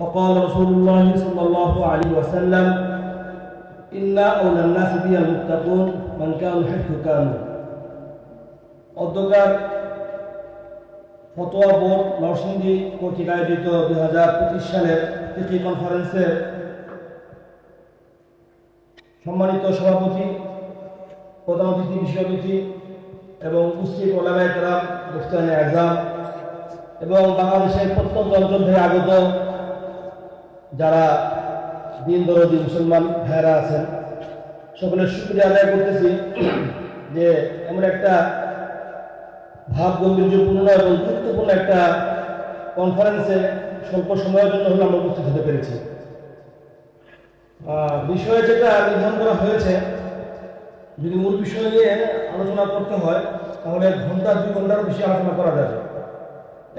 وقال رسول الله صلى الله عليه وسلم إن أولى الناس بي المتقون من كانوا حيث كانوا অধ্যকার ফতোয়া বোর্ড নরসিংদী কর্তৃক আয়োজিত দুই হাজার পঁচিশ সালের ফিকি কনফারেন্সের সম্মানিত সভাপতি প্রধান অতিথি বিশেষ অতিথি এবং উপস্থিত ওলামায় কেরাম মুফতানে আজম এবং বাংলাদেশের প্রত্যন্ত অঞ্চল থেকে আগত যারা দিন দরদি মুসলমান ভাইয়েরা আছেন, সকলের সুক্রিয়া আদায় করতেছি যে এমন একটা ভাব গম্ভীর্যপূর্ণ এবং গুরুত্বপূর্ণ একটা কনফারেন্সে স্বল্প সময়ের জন্য হলে আমরা উপস্থিত হতে পেরেছি। বিষয় যেটা নির্ধারণ করা হয়েছে, যদি মূল বিষয় নিয়ে আলোচনা করতে হয়, তাহলে ঘণ্টা, দুই ঘণ্টার বেশি আলোচনা করা যাবে।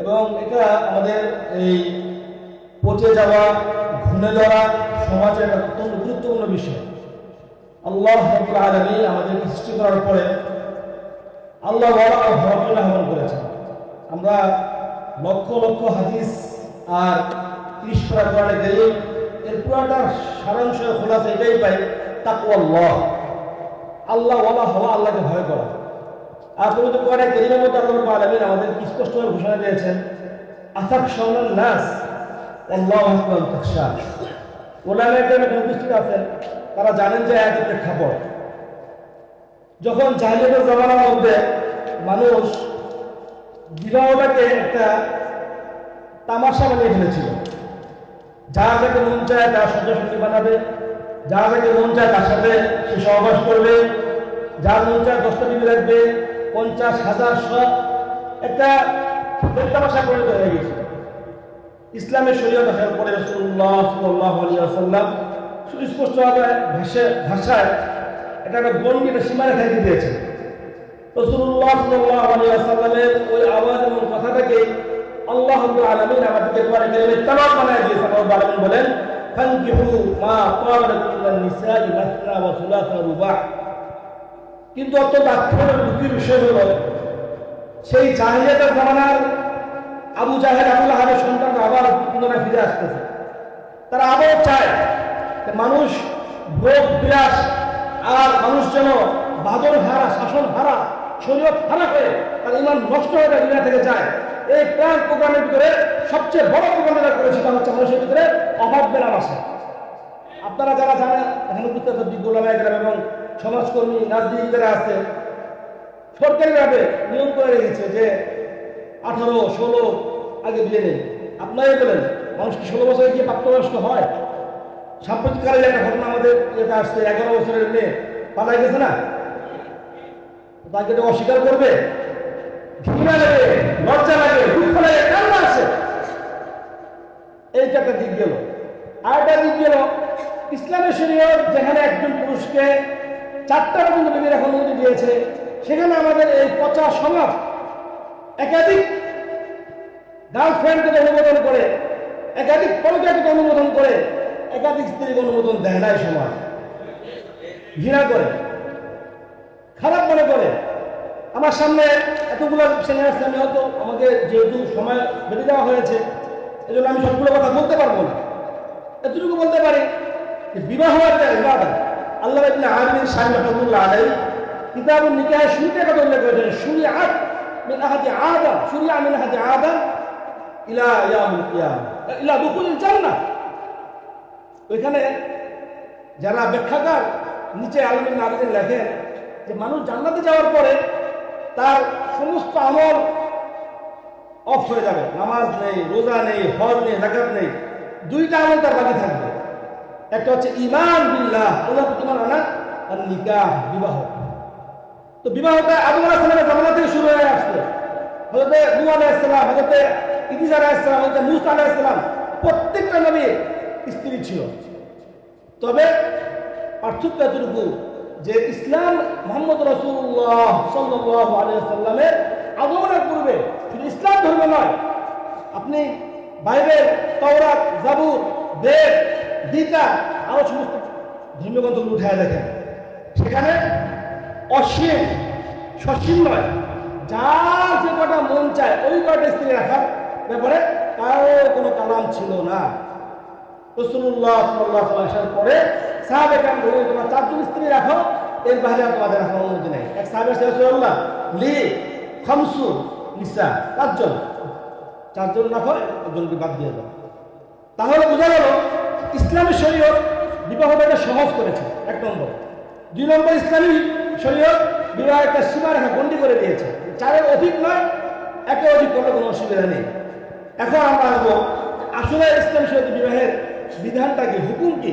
এবং এটা আমাদের এই পচে যাওয়া ঘুমে যাওয়া সমাজের অত্যন্ত গুরুত্বপূর্ণ বিষয়। আল্লাহ রব্বুল আলমী আমাদেরকে সৃষ্টি করার পরে আল্লাহ ওয়ালা আহ্বান করেছেন। আমরা লক্ষ লক্ষ হাদিস আর ত্রিশ কোরআনে গেলে এর পুরাটার সারাংশ খোলাসা এটাই পাই তাকু আল্লাহ আল্লাহ ওয়ালা হওয়া আল্লাহকে ভয় করা। আর তুমি তো কোরআনে কেরিমের মধ্যে আল্লাহ আলমিন আমাদের স্পষ্টভাবে ঘোষণা দিয়েছেন আসাক সমান নাস আল্লাহ আকবার তাকশা। ওলামা এখানে উপস্থিত আছেন, তারা জানেন যে এক প্রেক্ষাপট। যখন জাহিলিয়াতের জামানার মধ্যে মানুষ বিবাহটাকে একটা তামাশা বানিয়ে ফেলেছিল। যার যাকে মন চায় তার সহ্যশক্তি বানাবে যার যাকে মন চায় তার সাথে সে সহবাস করবে যার মন চায় দশটা বিবি রাখবে, পঞ্চাশ হাজার সব একটা তামাশা পরিণত হয়ে গেছে ইসলামের শরীয়ত আসার পরে রসুল্লাহ সাল্লাহ আলিয়াল্লাম সুস্পষ্টভাবে ভাষা ভাষায় এটা একটা গণ্ডি একটা সীমারেখা আলিয়াল্লামের ওই কথাটাকে তামাম দিয়েছে বলেন রুবা। কিন্তু বিষয় সেই জাহিলিয়াতের জামানার আবু জাহেদ আবুল আহাবের সন্তানরা আবার পুনরায় ফিরে আসতেছে। তারা আবার চায় মানুষ ভোগ, বিলাস, আর মানুষ যেন বাদর হারা শাসন হারা শরীয়ত হারা হয়ে তার ইমান নষ্ট হয়ে যায় থেকে যায়। এই প্রাণ প্রোগ্রামের ভিতরে সবচেয়ে বড় প্রোগ্রাম যেটা করেছে, তা হচ্ছে মানুষের ভিতরে অভাব বেড়াম আসে আপনারা যারা জানেন, এখানে বুঝতে পারছেন বিজ্ঞান এবং সমাজকর্মী, রাজনীতিবিদেরা আছে। সরকারিভাবে নিয়ম করে রেখেছে যে আঠারো, ষোলো, আগে বিয়ে নেই। আপনারাই বলেন, মানুষ কি ষোলো বছরে গিয়ে প্রাপ্তবয়স্ক হয়? সাম্প্রতিককালে একটা ঘটনা আমাদের যেটা আসছে, এগারো বছরের মেয়ে পালাই গেছে না? তাকে অস্বীকার করবে? ঘৃণা লাগে, লজ্জা লাগে, দুঃখ লাগে, কান্না আসে এইটা একটা দিক গেল। আর একটা দিক গেল ইসলামের শরীয়ত যেখানে একজন পুরুষকে চারটা পর্যন্ত এখন অনুমতি দিয়েছে, সেখানে আমাদের এই পচা সমাজ একাধিক গার্লফ্রেন্ডকে অনুমোদন করে, একাধিক পরিচয়কে অনুমোদন করে, একাধিক স্ত্রীকে অনুমোদন দেয় নাই সমাজ। ঘৃণা করে, খারাপ মনে করে। আমার সামনে এতগুলো ছেলে আসছে আমি হয়তো আমাকে যেহেতু সময় বেঁধে দেওয়া হয়েছে এই জন্য আমি সবগুলো কথা বলতে পারব না। এতটুকু বলতে পারি যে বিবাহ একটা ইবাদত। আল্লাহ আমিন সাহেব রহমতুল্লাহ আলাই কিতাবুল নিকাহের শুরুতে কথা উল্লেখ করেছেন শুরি আট মিন আহাদি আদম শুরি মিন আহাদি আদম ইলা ইয়ামুল কিয়াম ইলা দুকুলিল জান্নাহ ওইখানে যারা ব্যাখ্যাকার, নিচে আলমিন নারীদের লেখেন যে মানুষ জান্নাতে যাওয়ার পরে তার সমস্ত আমল অফ হয়ে যাবে। নামাজ নেই, রোজা নেই, হজ নেই জাকাত নেই। দুইটা আমল তার বাকি থাকবে। একটা হচ্ছে ইমান বিল্লাহ আল্লাহ ইমান আনা আর নিকাহ বিবাহ। তো বিবাহটা আবু আলাইহিস জামানা থেকে শুরু হয়ে আসছে। হযরতে নূহ আলাইহিস সালাম, হযরতে ইদ্রিস আলাইহিস সালাম, হযরতে মূসা আলাইহিস সালাম, প্রত্যেকটা নবী স্ত্রী ছিল। তবে পার্থক্য এতটুকু যে ইসলাম মোহাম্মদ রসুল্লাহ সাল্লাহ আলিয়াল্লামের আগমনের পূর্বে শুধু ইসলাম ধর্ম নয়, আপনি বাইবেল, তওরাত জাবুর বেদ, গীতা, আরও সমস্ত ধর্মীয় গ্রন্থগুলো উঠে দেখেন। সেখানে অসীম সসীম নয়। যার যে কটা মন চায়, ওই কটা স্ত্রী রাখার ব্যাপারে কারও কোনো কালাম ছিল না। রসুল্লাহ আসার পরে সাহাবে কাম ধরে তোমার চারজন স্ত্রী রাখো, এর বাইরে তোমাদের রাখার অনুমতি নেই। এক সাহাবে রসুল্লাহ লি খামসু নিসা, পাঁচজন। চারজন রাখো, একজনকে বাদ দিয়ে দাও। তাহলে বোঝা গেল, ইসলামী শরীয়ত বিবাহটাকে সহজ করেছে, এক নম্বর। দুই নম্বর ইসলামী শরীয়ত বিবাহ একটা সীমারেখা গন্ডি করে দিয়েছে। চারের অধিক নয় একে অধিক করলে কোনো অসুবিধা নেই। এখন আমরা আসব আসলে ইসলাম শরীয়ত বিবাহের বিধানটা কি, হুকুম কি?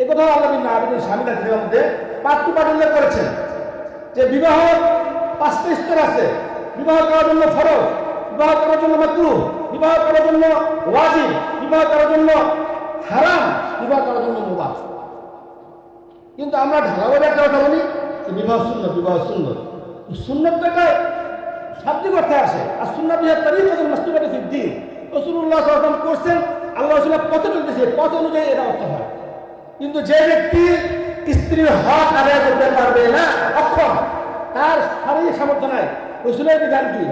এ কথা আল্লাহ বিন আবেদিন স্বামী মধ্যে পাঠ টু করেছেন যে বিবাহ পাঁচটা স্তর আছে। বিবাহ করার জন্য ফরজ, বিবাহ করার জন্য মাকরু বিবাহ করার জন্য ওয়াজিব, বিবাহ করার জন্য হারাম, বিবাহ করার জন্য মুবাহ। কিন্তু আমরা ঢালাভাবে একটা কথা বলি বিবাহ সুন্দর বিবাহ সুন্দর একটা শাব্দিক অর্থে আসে। আর কত মাস্তুবাদী সিদ্ধি রসুল্লাহ সাল্লাম করছেন, আল্লাহ রসুল্লাহ পথ চলতেছে, পথ অনুযায়ী এটা অর্থ হয়। কিন্তু যে ব্যক্তি স্ত্রীর হক আদায় করতে পারবে না, অক্ষম, তার শারীরিক সামর্থ্য নাই। রসুলের বিধান কি?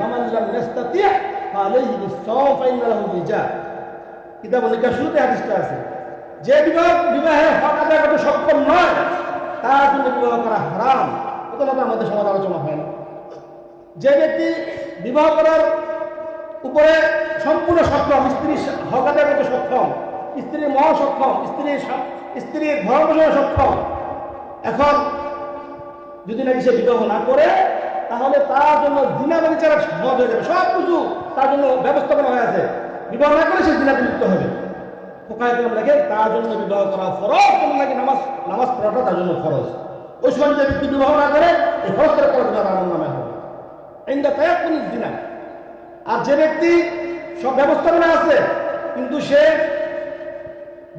কিতাব লিখা শুরুতে হাদিসটা আছে। যে বিবাহ বিবাহে হক আদায় করতে সক্ষম নয়, তার জন্য বিবাহ করা হারাম। এটা আমাদের সমাজ আলোচনা হয় না। যে ব্যক্তি বিবাহ করার উপরে সম্পূর্ণ সক্ষম স্ত্রীর হক আদায় করতে সক্ষম স্ত্রীর মহা সক্ষম স্ত্রীর স্ত্রীর ভরণ পোষণে সক্ষম, এখন যদি নাকি সে বিবাহ না করে, তাহলে তার জন্য দিনা বিচারক সহজ হয়ে যাবে। সব কিছু তার জন্য ব্যবস্থাপনা হয়ে আছে। বিবাহ না করে সে দিনাতে লিপ্ত হবে। কোথায় লাগে, তার জন্য বিবাহ করা ফরজ। কেমন লাগে নামাজ? নামাজ পড়াটা তার জন্য ফরজ। ওই সময় যে ব্যক্তি বিবাহ না করে, এই ফরজ করে দিনা তার নামে হবে। ইন্দা তায়াক কোন দিনা আর যে ব্যক্তি সব ব্যবস্থাপনা আছে, কিন্তু সে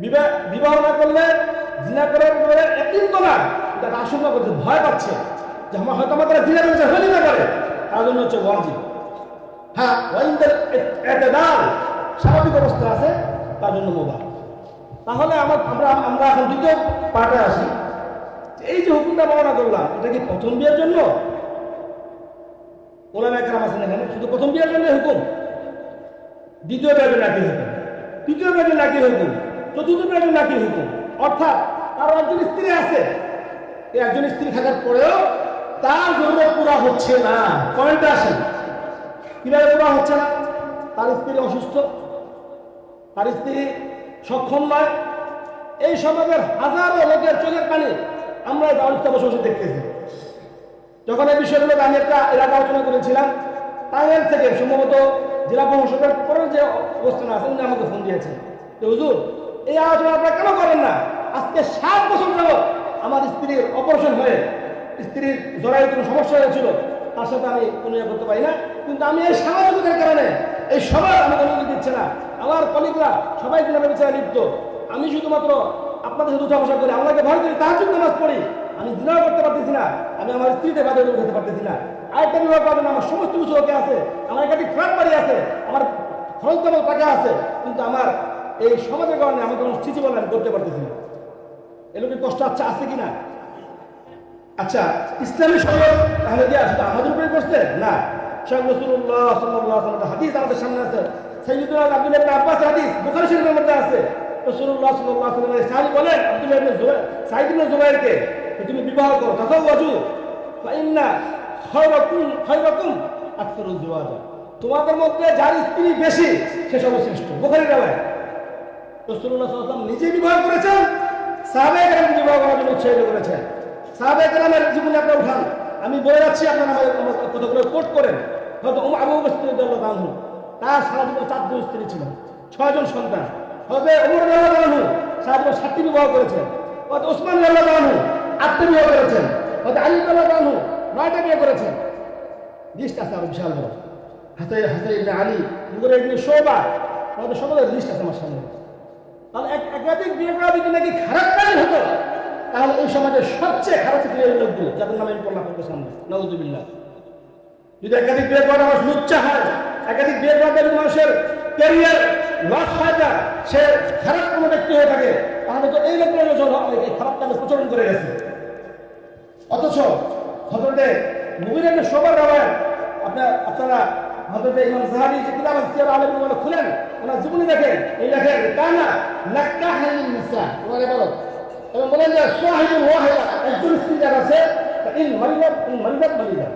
বিবাহ বিবাহ না করলে, জিনা করার পরে একদিন তো না, এটা আশঙ্কা করছে ভয় পাচ্ছে। যে আমার হয়তো আমার জিনা করেছে হয়ে যেতে পারে তার জন্য হচ্ছে ওয়াজিব। হ্যাঁ ওয়াইন্দের স্বাভাবিক অবস্থা আছে। তার জন্য মোবাইল। তাহলে আমার আমরা আমরা এখন দ্বিতীয় পার্টে আসি। এই যে হুকুমটা বর্ণনা করলাম এটা কি প্রথম বিয়ের জন্য? ওলামা একরাম আছেন এখানে। শুধু প্রথম বিয়ের জন্য হুকুম? দ্বিতীয় বিয়ের একই হুকুম? তৃতীয় বিয়ের একই হুকুম? চতুর্থ বিয়ের একই হুকুম? অর্থাৎ তার একজন স্ত্রী আছে। এই একজন স্ত্রী থাকার পরেও তার জন্য পুরা হচ্ছে না। পয়েন্টে আসেন। কীভাবে পুরা হচ্ছে না? তার স্ত্রী অসুস্থ। তার স্ত্রী সক্ষম নয়। এই সমাজের হাজারো লোকের চোখের পানি আমরা এই বাড়িতে বসে বসে দেখতেছি। যখন এই বিষয়গুলো আমি একটা এলাকা আলোচনা করেছিলাম টাঙ্গাইল থেকে সম্ভবত জেলা প্রশাসকের পরের যে অবস্থান আছে উনি আমাকে ফোন দিয়েছেন যে, হুজুর, এই আলোচনা আপনারা কেন করেন না? আজকে সাত বছর যাব আমার স্ত্রীর অপারেশন হয়ে স্ত্রীর জরায়ু কোনো সমস্যা হয়েছিল, তার সাথে আমি কোনো ইয়ে করতে পারি না। কিন্তু আমি এই সামাজিকের কারণে, এই সবার আমাকে অনুমতি দিচ্ছে না। আমার কলিগরা সবাই দিনের বিচারে লিপ্ত। আমি শুধুমাত্র আপনাদের সাথে উঠা বসা করি আমাকে ভয় করি তার জন্য নামাজ পড়ি। আমি দিনাও করতে পারতেছি না, আমি আমার স্ত্রীতে বাদে করতে পারতেছি না। আরেকটা বিভাগ পাবেন আমার সমস্ত কিছু ওকে আছে, আমার একটা ফ্ল্যাট বাড়ি আছে, আমার খরচ দেওয়ার টাকা আছে, কিন্তু আমার এই সমাজের কারণে আমাকে কোনো স্থিতি বলে আমি করতে পারতেছি না। এলোকের কষ্ট আচ্ছা আছে কি না? আচ্ছা ইসলামী শরীয়ত তাহলে কি আসলে আমাদের উপরে করছে? না। শেখ রসুল্লাহ ওয়াসাল্লাম হাদিস আমাদের সামনে আছে। সাইয়্যিদুনা আব্দুল্লাহ ইবনে আব্বাস হাদিস বুখারী শরীফের মধ্যে আছে। রাসূলুল্লাহ সাল্লাল্লাহু আলাইহি ওয়াসাল্লাম বলেন আব্দুল্লাহ ইবনে জুবাইর সাইদ ইবনে জুবাইরকে তুমি বিবাহ করো, তাজাওয়াজু। ফাইন্না খায়রাকুম খায়রাকুম আকসারু জুওয়াজা তোমাদের মধ্যে যার স্ত্রী বেশি, সে সর্বশ্রেষ্ঠ। বুখারী রাওয়ায়াত। রসুল্লাহ সাল্লাম নিজে বিবাহ করেছেন সাহাবে কেরাম বিবাহ করার জন্য উৎসাহিত করেছেন। সাহাবে কেরামের জীবনে আপনার উঠান। আমি বলে যাচ্ছি, আপনারা আমার কথাগুলো কোট করেন। হয়তো আবু বস্তির দানহু তার সারা জীবন চারজন স্ত্রী ছিল। ছয়জন সন্তান। উমর সারা জীবন সাতটি বিবাহ করেছেন। হয়তো ওসমান দানহু আটটি বিবাহ করেছেন। হয়তো আলী দানহু নয়টা বিয়ে করেছেন। লিস্ট আছে আমার বিশাল বড়। হাতে হাতে আলী মুগরে শোবা। আমাদের সকলের লিস্ট আছে আমার সামনে। তাহলে এক একাধিক বিয়ে করা যদি নাকি খারাপ কাজ হতো, তাহলে এই সমাজের সবচেয়ে খারাপ ক্রিয়ার লোকগুলো, যাদের নামে পড়লাম সামনে নজুবিল্লাহ যদি একাধিক বিয়ে করা আমার লুচ্চা হয় একাধিক করা মানুষের ক্যারিয়ার লস হয়ে যায়, সে খারাপ কোনো ব্যক্তি হয়ে থাকে। তাহলে তো এই লোকগুলো এই খারাপ কাজে প্রচলন করে গেছে। অথচ হজরতে মুবিনের সবার রামায়ণ আপনার আপনারা হযরত ইমাম যাহাবি যে কিতাব সিয়ার আলম বলে খুলেন, ওনার জীবনী দেখেন। এই দেখেন, কানা নাক্কাহাল নিসা ওনারে বলো। এবং বলেন যে সাহিবুল ওয়াহিদা, একজন স্ত্রী যার আছে ইন মারিদাত ইন মারিদাত মারিদাত।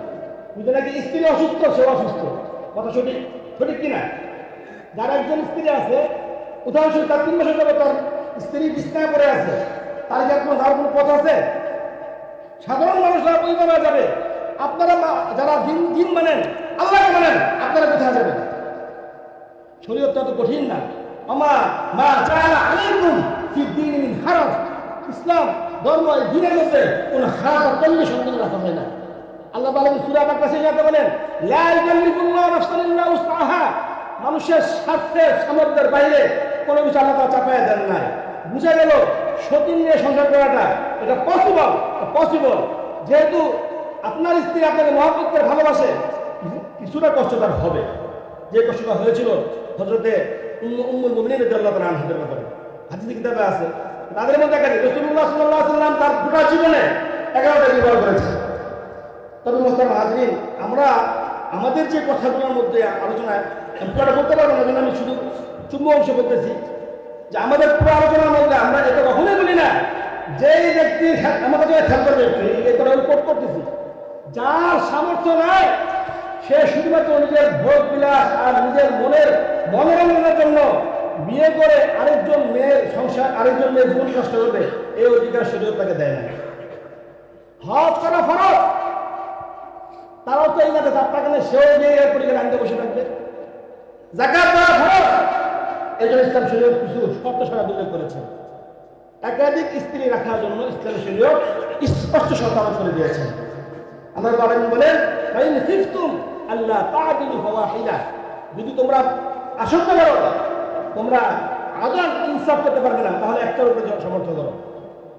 কিন্তু নাকি স্ত্রী অসুস্থ সে অসুস্থ। কথা সঠিক? সঠিক কিনা? যার একজন স্ত্রী আছে, উদাহরণস্বরূপ তার তিন বছর যাবে তার স্ত্রী বিছনায় পড়ে আছে, তার কি আপনার যাওয়ার কোনো পথ আছে? সাধারণ মানুষরা পরিবার যাবে, আপনারা যারা দিন দিন মানেন, আল্লাহকে মানেন, আপনারা কোথায় যাবেন? শরীয়তটা তো কঠিন না। আমা মা চালা আলাইকুম দ্বীনি মিন ইসলাম, ধর্ম দিনের মধ্যে কোনো আর কন্ডিশন কিন্তু রাখা হয় না। আল্লাহ বলেন সূরা বাকাশে যাতে বলেন, লা ইউকাল্লিফুল্লাহু নাফসান ইল্লা উসআহা। মানুষের স্বার্থে সামর্থ্যের বাইরে কোনো কিছু আল্লাহ তাআলা চাপায় দেন নাই। বুঝা গেল সতীন নিয়ে সংসার করাটা এটা পসিবল পসিবল যেহেতু আপনার স্ত্রী আপনাকে মহব্বত করে ভালোবাসে, কিছুটা কষ্ট তার হবে। যে কষ্টটা হয়েছিল হজরতে উম্মুল মুমিনিন রাদিয়াল্লাহু তাআলা আনহাদের ব্যাপারে। হাদিসে কিতাবে আছে, তাদের মধ্যে একাধিক রাসূলুল্লাহ সাল্লাল্লাহু আলাইহি সাল্লাম তার গোটা জীবনে 11টা বিবাহ করেছেন। তবে মোস্তার হাজরিন আমরা আমাদের যে কথাগুলোর মধ্যে আলোচনায় পুরোটা বলতে পারব না আমি শুধু চুম্ব অংশ বলতেছি যে আমাদের পুরো আলোচনার মধ্যে আমরা এটা কখনোই বলি না, যেই ব্যক্তি আমাদের জন্য খেয়াল করবে, এই কথা করতেছি, যার সামর্থ্য নাই, সে শুধুমাত্র নিজের ভোগ বিলাস আর নিজের মনের মনোরঞ্জনের জন্য বিয়ে করে আরেকজন মেয়ের সংসার, আরেকজন মেয়ের জীবন নষ্ট করবে, এই অধিকার সুযোগ তাকে দেয় না হজ করা ফরজ তারাও তো এই না তার টাকা সেও গিয়ে এয়ারপোর্টে গেলে আনতে বসে থাকবে। জাকাত দেওয়া খরচ এই জন্য ইসলাম শরীয়ত কিছু শর্ত সারা উল্লেখ করেছেন একাধিক স্ত্রী রাখার জন্য ইসলাম শরীয়ত স্পষ্ট শর্ত আরোপ করে দিয়েছেন আমার বাবা বলেন, ফাইন খিফতুম আল্লাহ তাআদিলু ফাওয়াহিদা। যদি তোমরা আশঙ্কা করো, তোমরা আদান ইনসাফ করতে পারবে না। তাহলে একটার উপরে সমর্থন করো,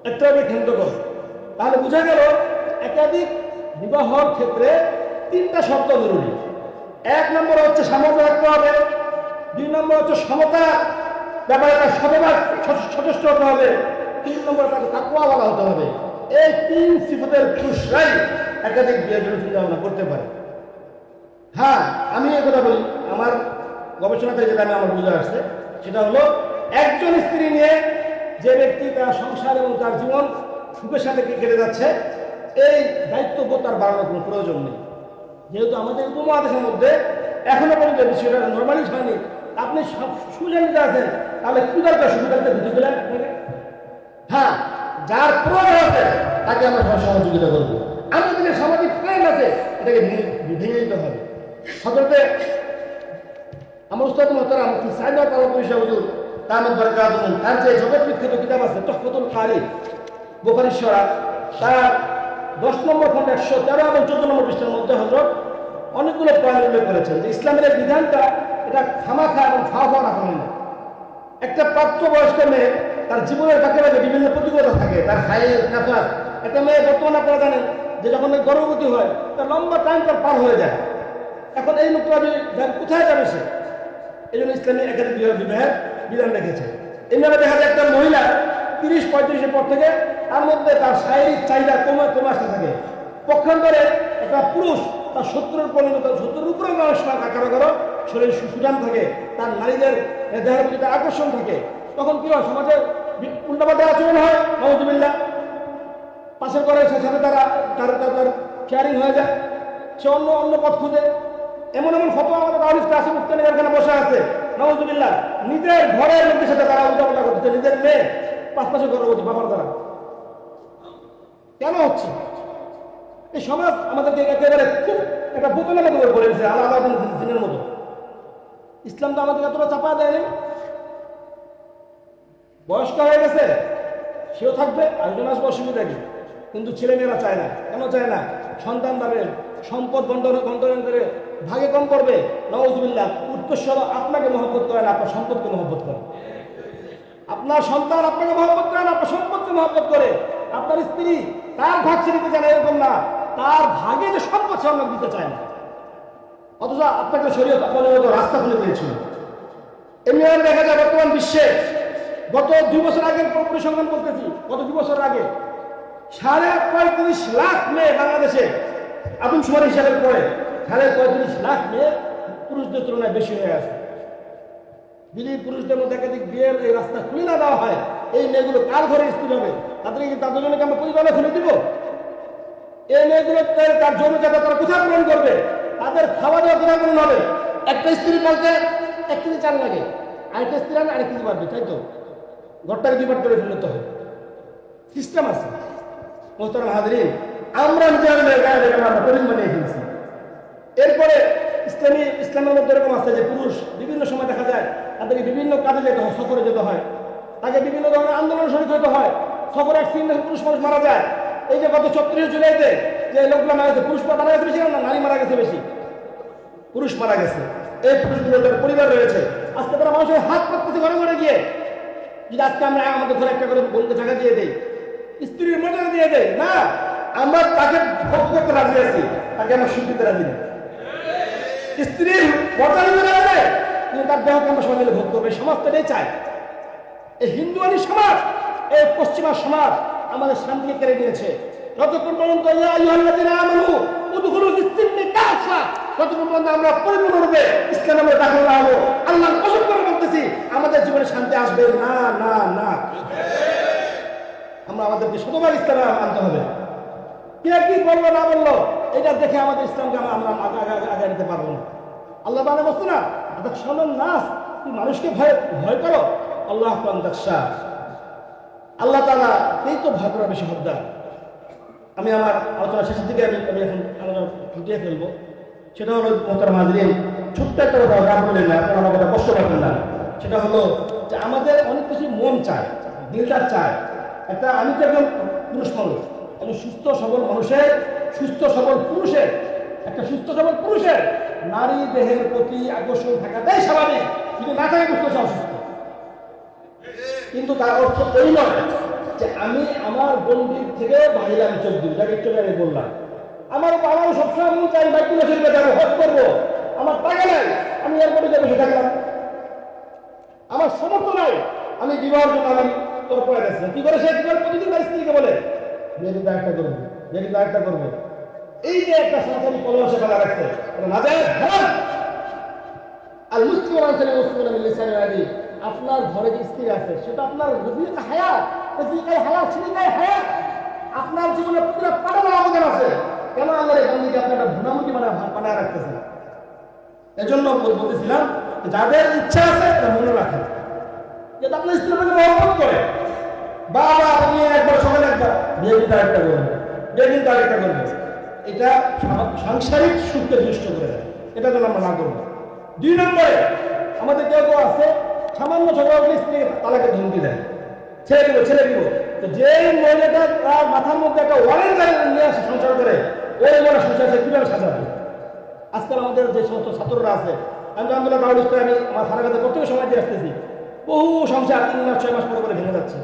একটার উপরে কেন্দ্র করো। তাহলে বোঝা গেল, একাধিক বিবাহর ক্ষেত্রে তিনটা শর্ত জরুরি। এক নম্বর হচ্ছে সামর্থ্য রাখতে হবে, দুই নম্বর হচ্ছে সমতা ব্যাপারে তার শতভাগ সচেষ্ট হতে হবে, তিন নম্বর তাকে তাকুয়া বলা হতে হবে। এই তিন সিফতের পুরুষরাই একাধিক বিয়ের জন্য চিন্তা ভাবনা করতে পারে। হ্যাঁ আমি এই কথা বলি, আমার গবেষণা থেকে যেটা আমি আমার বুঝে আসছে, সেটা হলো একজন স্ত্রী নিয়ে যে ব্যক্তি তার সংসার এবং তার জীবন সুখের সাথে কেটে যাচ্ছে এই দায়িত্ববোধ তার বাড়ানোর কোনো প্রয়োজন নেই। যেহেতু আমাদের উপমহাদেশের মধ্যে এখনও পর্যন্ত বিষয়টা নর্মালিজ হয়নি, আপনি সব সুজানিতে আছেন তাহলে কি দরকার বুঝে দিলেন আপনাকে? হ্যাঁ যার প্রয়োজন আছে, তাকে আমরা সহ- সহযোগিতা করব। আমাদের যে সামাজিক প্রেম আছে, এটাকে ভেঙে দিতে হবে। সতর্কে আমার উস্তাদ মহতারাম সাইদ আল্লাহ পরিষা হুজুর তাহমদ বরকাতুন তার যে জগৎ বিখ্যাত কিতাব আছে, তহফতুল কারি বোখারিশ্বরা তার দশ নম্বর খন্ড একশো তেরো এবং চোদ্দ নম্বর পৃষ্ঠার মধ্যে হজরত অনেকগুলো পয়েন্ট উল্লেখ করেছেন যে ইসলামের এই বিধানটা এটা খামাখা এবং ফাওয়া রাখা না একটা প্রাপ্তবয়স্ক মেয়ে, তার জীবনের বাজে বিভিন্ন প্রতিকূলতা থাকে, তার হায়ের, নাফাস। একটা মেয়ে বর্তমানে আপনারা জানেন যে যখন গর্ভবতী হয়, তার লম্বা টাইম তার পার হয়ে যায়। এখন এই লোকটা যদি কোথায় যাবে সে? এই জন্য ইসলামী একাধিক বিবাহ বিবাহের বিধান রেখেছে। এমনি দেখা যায় একটা মহিলা তিরিশ পঁয়ত্রিশের পর থেকে তার মধ্যে তার শারীরিক চাহিদা কমে কমে আসতে থাকে। পক্ষান্তরে একটা পুরুষ তার শত্রুর পরিণত শত্রুর উপরে মানুষ কারও কারও শরীর সু- সুঠাম থাকে, তার নারীদের দেহের প্রতি আকর্ষণ থাকে। তখন কি হয়? সমাজে উল্টাপাল্টা আচরণ হয় নজুবিল্লা পাশের ঘরের সাথে তারা তার তার শেয়ারিং হয়ে যায়। সে অন্য অন্য পথ খুঁজে। এমন এমন ফটো আমাদের আরিফ কাসিম উত্তানি এখানে বসে আছে। নওয়াজুবিল্লাহ নিজের ঘরের লোকের সাথে তারা উল্টাপাল্টা করতেছে। নিজের মেয়ে পাঁচ পাশে গর্ভবতী বাবার দ্বারা। কেন হচ্ছে? এই সমাজ আমাদেরকে একেবারে খুব একটা বোতলের মতো করে আল্লাহ আল্লাহ দিনের মতো। ইসলাম তো আমাদেরকে এতটা চাপা দেয়নি। বয়স্ক হয়ে গেছে, সেও থাকবে, আরেকজন আসবে অসুবিধা কি? কিন্তু ছেলেমেয়েরা চায় না। কেন চায় না? সন্তান পাবেন সম্পদ বন্টন বন্টন করে ভাগে কম করবে। নওয়াজবিল্লাহ উত্তরস্বর আপনাকে মহব্বত করেন, আপনার সম্পদকে মহব্বত করেন। আপনার সন্তান আপনাকে মহব্বত করেন, আপনার সম্পদকে মহব্বত করে। আপনার স্ত্রী তার ভাগ ছেড়ে দিতে চায় এরকম না। তার ভাগে যে সম্পদ সে অন্য দিতে চায় না। অথচ আপনাকে শরীয়ত আপনাদের রাস্তা খুলে দিয়েছিল। এমনি ভাবে দেখা যায় বর্তমান বিশ্বে গত দুই বছর আগে পরিসংখ্যান বলতেছি, গত দুই বছর আগে সাড়ে পঁয়ত্রিশ লাখ মেয়ে বাংলাদেশে আদমশুমারি হিসাবে পড়ে। সাড়ে পঁয়ত্রিশ লাখ মেয়ে পুরুষদের তুলনায় বেশি হয়ে আছে। যদি পুরুষদের মধ্যে একাধিক বিয়ের এই রাস্তা খুলে না দেওয়া হয়, এই মেয়েগুলো কার ঘরে স্ত্রী হবে? তাদেরকে তাদের জন্য আমরা পরিবারে খুলে দিব? এই মেয়েগুলো তার- জন্য যাতে তারা কোথায় পূরণ করবে? তাদের খাওয়া দাওয়া কোথায় পূরণ হবে? একটা স্ত্রী বলতে এক কেজি চাল লাগে, আরেকটা স্ত্রী আনলে আরেক কেজি বাড়বে, তাই তো? ঘরটাকে দুই পাট করে ফেলতে হবে সিস্টেম আছে। মোহতারাম হাজরিন, আমরা নিজেদের গায়ে আমরা বানিয়ে ফেলছি। এরপরে ইসলামী, ইসলামের মধ্যে এরকম আছে যে পুরুষ বিভিন্ন সময় দেখা যায় তাদেরকে বিভিন্ন কাজে যেতে হয়, সফরে যেতে হয়। তাকে বিভিন্ন ধরনের আন্দোলন শরীর হতে হয়। সফরে অ্যাক্সিডেন্টে পুরুষ মানুষ মারা যায়। এই যে গত ছত্রিশ জুলাইতে যে লোকগুলো মারা গেছে, পুরুষ মারা গেছে বেশি না নারী মারা গেছে বেশি? পুরুষ মারা গেছে। এই পুরুষগুলোদের পরিবার রয়েছে। আজকে তারা মানুষের হাত পাততেছে ঘরে ঘরে গিয়ে। যদি আজকে আমরা আমাদের ঘরে একটা করে বলতে টাকা দিয়ে দেই, স্ত্রীর মর্যাদা দিয়ে দেয় না, আমরা তাকে ভোগ করতে রাজি আছি, তাকে আমরা সুখ দিতে রাজি না। স্ত্রীর মর্যাদা দিতে রাজি নেই কিন্তু তার দেহকে আমরা সবাই মিলে ভোগ করবে। এই সমাজ তো এটাই চায়। এই হিন্দুয়ানি সমাজ এই পশ্চিমা সমাজ আমাদের শান্তিকে কেড়ে নিয়েছে। যতক্ষণ পর্যন্ত যতক্ষণ পর্যন্ত আমরা পরিপূর্ণরূপে আমরা বলতেছি, আমাদের জীবনে শান্তি আসবে না না না। আমরা আমাদেরকে শতভাগ ইসলামে আনতে হবে। কে কি বলল, না বলল, এটা দেখে আমাদের ইসলামকে আমরা আগে নিতে পারব না। আল্লাহ মানে বলছে না মানুষকে ভয় ভয় করো। আল্লাহ দাক্ষা আল্লাহ তালা এই তো ভয় করা বেশি হকদার। আমি আমার আলোচনা শেষের দিকে আমি আমি এখন আলোচনা ফুটিয়ে ফেলব। সেটা হলো মোতার মাজরিন ছোট্ট একটা কথা রাগ করলেন না, আপনারা আমার কথা কষ্ট পাবেন না। সেটা হলো যে আমাদের অনেক কিছু মন চায় দিলটা চায়। একটা আমি তো একজন পুরুষ মানুষ আমি সুস্থ সবল মানুষের, সুস্থ সবল পুরুষের, একটা সুস্থ সবল পুরুষের নারী দেহের প্রতি আকর্ষণ থাকাটাই স্বাভাবিক। কিন্তু না থাকে, বুঝতে অসুস্থ। কিন্তু তার অর্থ এই নয় যে আমি আমার বন্দির থেকে আমি চোখ যাকে একটু আগে বললাম। আমার আমার সবসময় মন চাই বাইক তুলে ফেলবে যাব, হজ করব। আমার টাকা নাই, আমি এয়ারপোর্টে বসে থাকলাম। আমার সমর্থ নাই, আমি বিবাহের জন্য আমি তোর পড়ে গেছি। কি করে সে কি প্রতিদিন তার স্ত্রীকে বলে? কিন্তু একটা করব কিন্তু একটা করব। এই যে একটা সরকারি কলম সে ফেলা রাখছে না যায় আর মুসলিম আনসারি মুসলিম লিসানের আদি আপনার ঘরে যে স্ত্রী আছে, সেটা আপনার রফিক হায়াত। রফিকাই হায়াত ছিলিকাই হায়াত। আপনার জীবনে পুরো পাঠানো অবদান আছে। কেন আল্লাহ এই বন্দিকে আপনি একটা ভুনামুখী মানে বানায় রাখতেছেন? এজন্য বল- বলতেছিলাম যাদের ইচ্ছা আছে এটা মনে রাখেন যাতে আপনার স্ত্রী আপনাকে মহব্বত করে। বাবা আপনি একবার সকালে একবার বিয়ে কিন্তু আরেকটা করবে। বিয়ে কিন্তু আরেকটা করবে। এটা সাংসারিক- সাংসারিক সুখকে দুষ্ট করে দেয়। এটা যেন আমরা না করব দুই নম্বরে, আমাদের কেউ কেউ আছে সামান্য ঝগড়া হলে স্ত্রীকে তালাকে ধমকি দেয়। ছেড়ে দিব ছেড়ে দিব। তো যে মহিলাটা তার মাথার মধ্যে একটা ওয়ারেন্ট নিয়ে আসে সংসার করে, ওই মনে সংসার কীভাবে সাজাবে? আজকাল আমাদের যে সমস্ত ছাত্ররা আছে, আমি আলহামদুলিল্লাহ বাউল আমি আমার সারাঘাতে প্রত্যেক সময় দিয়ে আসতেছি। বহু সংসার তিন মাস ছয় মাস পরে করে ভেঙে যাচ্ছে।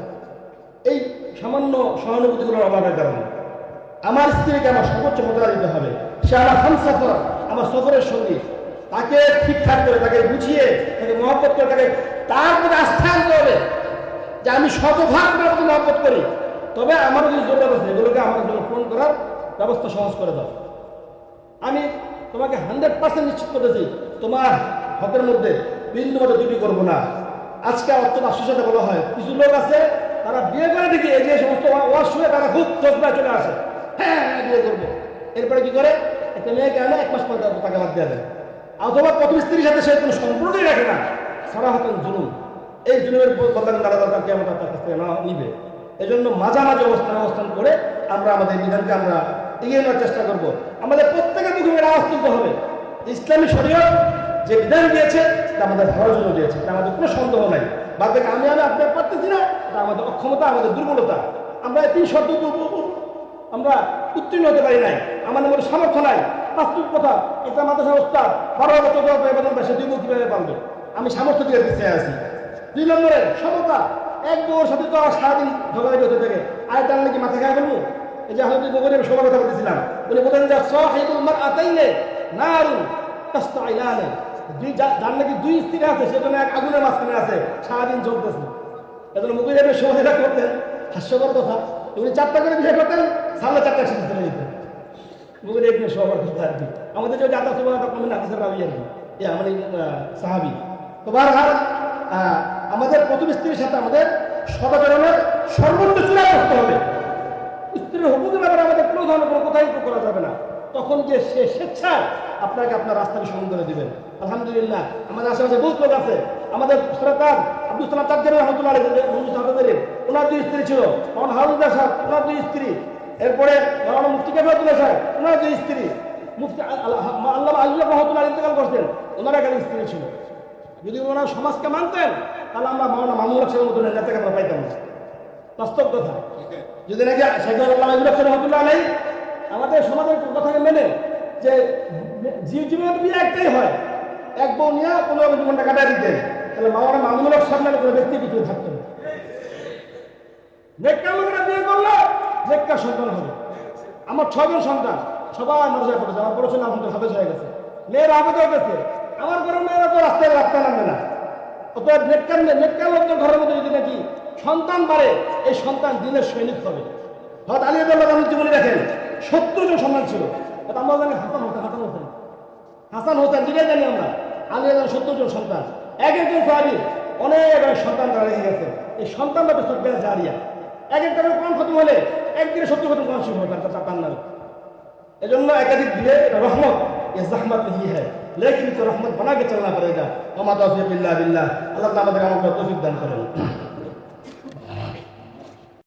এই সামান্য সহানুভূতিগুলোর অভাবের কারণে আমার স্ত্রীকে আমার সর্বোচ্চ মর্যাদা দিতে হবে। সে আমার হামসাফর আমার সফরের সঙ্গী। তাকে ঠিকঠাক করে, তাকে বুঝিয়ে, তাকে মহব্বত করে তাকে তার প্রতি আস্থা আনতে হবে যে আমি শতভাগ প্রতি মহব্বত করি। তবে আমার যদি জোর আছে এগুলোকে আমার জন্য পূরণ করার ব্যবস্থা সহজ করে দাও। আমি তোমাকে হান্ড্রেড পার্সেন্ট নিশ্চিত করতেছি, তোমার হকের মধ্যে বিন্দু মতো দুটি করব না। আজকে অত্যন্ত আশ্চর্যতা বলা হয়, কিছু লোক আছে, তারা বিয়ে করে দেখি এই যে সমস্ত শুয়ে তারা খুব চোখটা চলে আসে। হ্যাঁ বিয়ে করব। এরপরে কি করে? একটা মেয়েকে আনে, এক মাস পর তার টাকা বাদ দেওয়া দেয়। অথবা প্রথম স্ত্রীর সাথে সে কোনো সম্পর্কই রাখে না। সারা হাতেন জুলুম। এই জুলুমের বদলে তারা দরকার কেমন তার কাছ থেকে না নিবে। এই জন্য মাঝামাঝি অবস্থান অবস্থান করে আমরা আমাদের বিধানকে আমরা এগিয়ে নেওয়ার চেষ্টা করব। আমাদের প্রত্যেকের মুখে এটা আওয়াজ তুলতে হবে। ইসলামী শরীয়ত যে বিধান দিয়েছে, তা আমাদের ভালোর জন্য দিয়েছে। তা আমাদের কোনো সন্দেহ নাই। বাদ থেকে আমি আমি আপনার পারতেছি না, তা আমাদের অক্ষমতা, আমাদের দুর্বলতা। আমরা তিন শব্দ আমরা উত্তীর্ণ হতে পারি নাই। আমাদের মধ্যে সামর্থ্য নাই। বাস্তব কথা, এটা মাদ্রাসা ওস্তাদ বারো হাজার বেতন সে দুই কীভাবে পারবে? আমি সামর্থ্য দিয়ে পিছিয়ে আছি। দুই নম্বরে, সমতা। এক বউর সাথে তো আর সারাদিন ঝগড়াঝাটি হতে থাকে। আর তার নাকি মাথা খায় ফেলব এই যে হয়তো গোবরে আমি সবার কথা বলতেছিলাম। উনি বলেন যে সাহিদুল মার আতাইলে না আরু আইলানে দুই যার নাকি দুই স্ত্রী আছে, সেজন্য এক আগুনের মাঝখানে আছে। সারাদিন চলতেছে এজন্য যাবে সমাধিটা করতেন। হাস্যকর কথা। উনি চারটা করে বিয়ে করতেন, সামনে চারটা সাথে চলে যেতেন। মুখে দেখবেন সবার আর কি। আমাদের যে জাতা সুবাহ না হাদিসের রাবি আর কি। ইয়া মানে সাহাবি। তো বারবার আমাদের প্রথম স্ত্রীর সাথে আমাদের সদাচরণের সর্বোচ্চ চূড়া করতে হবে। স্ত্রীর হুকুমের ব্যাপারে আমাদের কোনো ধরনের কোনো কোথায় করা যাবে না। তখন যে সে স্বেচ্ছায় আপনাকে আপনার রাস্তা বিসর্জন করে দিবেন। আলহামদুলিল্লাহ, আমাদের আশেপাশে বহুত লোক আছে। আমাদের সরকার আব্দুল সালাম তাজ্জারি রহমতুল্লাহ ওনার দুই স্ত্রী ছিল মোহাম্মদ হারুল্লাহ সাহেব, ওনার দুই স্ত্রী। এরপরে মাওলানা মুফতি কাফাতুল্লাহ সাহেব, ওনার দুই স্ত্রী। মুফতি আল্লাহ আল্লাহ রহমতুল্লাহ ইন্তেকাল করতেন ওনার একাধিক স্ত্রী ছিল। যদি ওনারা সমাজকে মানতেন, তাহলে আমরা মাওলানা মামুন সাহেবের মতো নেতাকে আমরা পাইতাম না। বাস্তব কথা। যদি নাকি রহমতুল্লাহ আলাই আমাদের সমাজের কথাকে মেনে যে জীব জীবনের বিয়ে একটাই হয়। এক বউ নিয়ে কোনো জীবনটা কাটা দিতেন তাহলে মামারা মামুনের সামনে কোনো ব্যক্তি পিছিয়ে থাকতেন নেককার লোকেরা বিয়ে করলে, নেককার সন্তান হবে। আমার ছজন সন্তান, সবাই মানুষের পড়েছে, আমার পড়েছে নাম হাফেজ হয়ে গেছে। মেয়েরা হয়ে গেছে। আমার ঘরের মেয়েরা তো রাস্তায় রাস্তায় নামবে না। ও তো নেটকান নেটকান লোকদের ঘরের মধ্যে যদি নাকি সন্তান বাড়ে, এই সন্তান দিনের সৈনিক হবে। হয়তো আলী আব্দুল্লাহ গান্ধী জীবনে দেখেন, সত্তর জন সন্তান ছিল। আমরা জানি হাসান হোসেন হাসান হোসেন। হাসান হোসেন দিনে জানি আমরা, আলী আদাল সত্তর জন সন্তান। এক একজন সাহাবি অনেক অনেক সন্তান দাঁড়িয়ে গেছে। এই সন্তান বাপে সত্য জারিয়া। এক একটা কোরআন খতম হলে একদিনে সত্য খতম কোরআন শুরু হবে তার নামে এজন্য একাধিক দিয়ে রহমত এ জাহমাত হ্যাঁ লেকিন তো রহমত বানাকে চলনা পড়েগা আমার তফিক বিল্লাহ বিল্লাহ। আল্লাহ আমাদের আমাকে তফিক দান করেন।